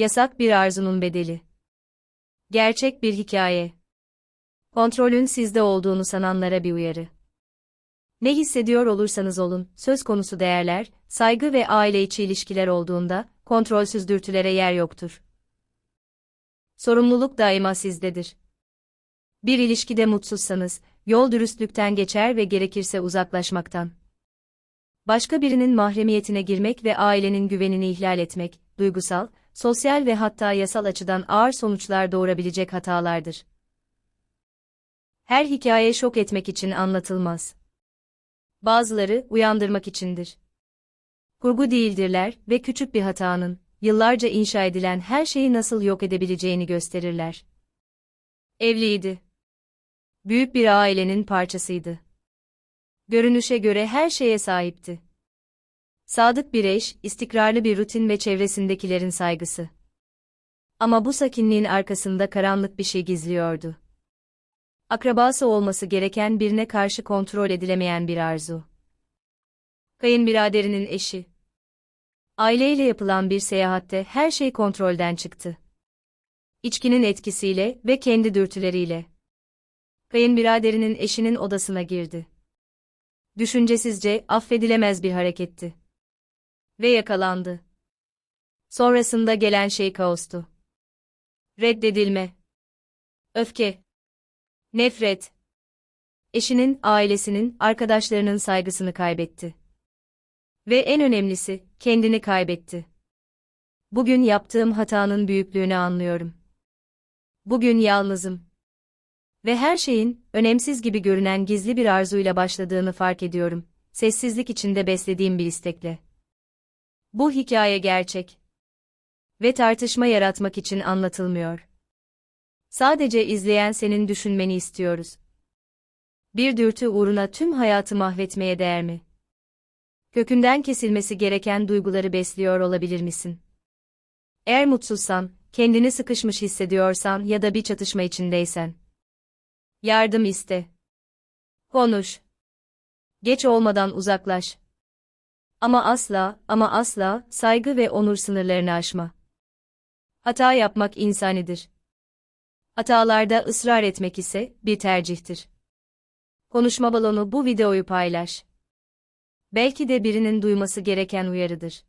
Yasak bir arzunun bedeli. Gerçek bir hikaye. Kontrolün sizde olduğunu sananlara bir uyarı. Ne hissediyor olursanız olun, söz konusu değerler, saygı ve aile içi ilişkiler olduğunda, kontrolsüz dürtülere yer yoktur. Sorumluluk daima sizdedir. Bir ilişkide mutsuzsanız, yol dürüstlükten geçer ve gerekirse uzaklaşmaktan. Başka birinin mahremiyetine girmek ve ailenin güvenini ihlal etmek, duygusal, sosyal ve hatta yasal açıdan ağır sonuçlar doğurabilecek hatalardır. Her hikaye şok etmek için anlatılmaz. Bazıları uyandırmak içindir. Kurgu değildirler ve küçük bir hatanın, yıllarca inşa edilen her şeyi nasıl yok edebileceğini gösterirler. Evliydi. Büyük bir ailenin parçasıydı. Görünüşe göre her şeye sahipti. Sadık bir eş, istikrarlı bir rutin ve çevresindekilerin saygısı. Ama bu sakinliğin arkasında karanlık bir şey gizliyordu. Akrabası olması gereken birine karşı kontrol edilemeyen bir arzu. Kayınbiraderinin eşi. Aileyle yapılan bir seyahatte her şey kontrolden çıktı. İçkinin etkisiyle ve kendi dürtüleriyle. Kayınbiraderinin eşinin odasına girdi. Düşüncesizce affedilemez bir hareketti. Ve yakalandı. Sonrasında gelen şey kaostu. Reddedilme. Öfke. Nefret. Eşinin, ailesinin, arkadaşlarının saygısını kaybetti. Ve en önemlisi, kendini kaybetti. Bugün yaptığım hatanın büyüklüğünü anlıyorum. Bugün yalnızım. Ve her şeyin, önemsiz gibi görünen gizli bir arzuyla başladığını fark ediyorum, sessizlik içinde beslediğim bir istekle. Bu hikaye gerçek. Ve tartışma yaratmak için anlatılmıyor. Sadece izleyen senin düşünmeni istiyoruz. Bir dürtü uğruna tüm hayatı mahvetmeye değer mi? Kökünden kesilmesi gereken duyguları besliyor olabilir misin? Eğer mutsuzsan, kendini sıkışmış hissediyorsan ya da bir çatışma içindeysen. Yardım iste. Konuş. Geç olmadan uzaklaş. Ama asla, ama asla, saygı ve onur sınırlarını aşma. Hata yapmak insanidir. Hatalarda ısrar etmek ise bir tercihtir. Konuşma balonu bu videoyu paylaş. Belki de birinin duyması gereken uyarıdır.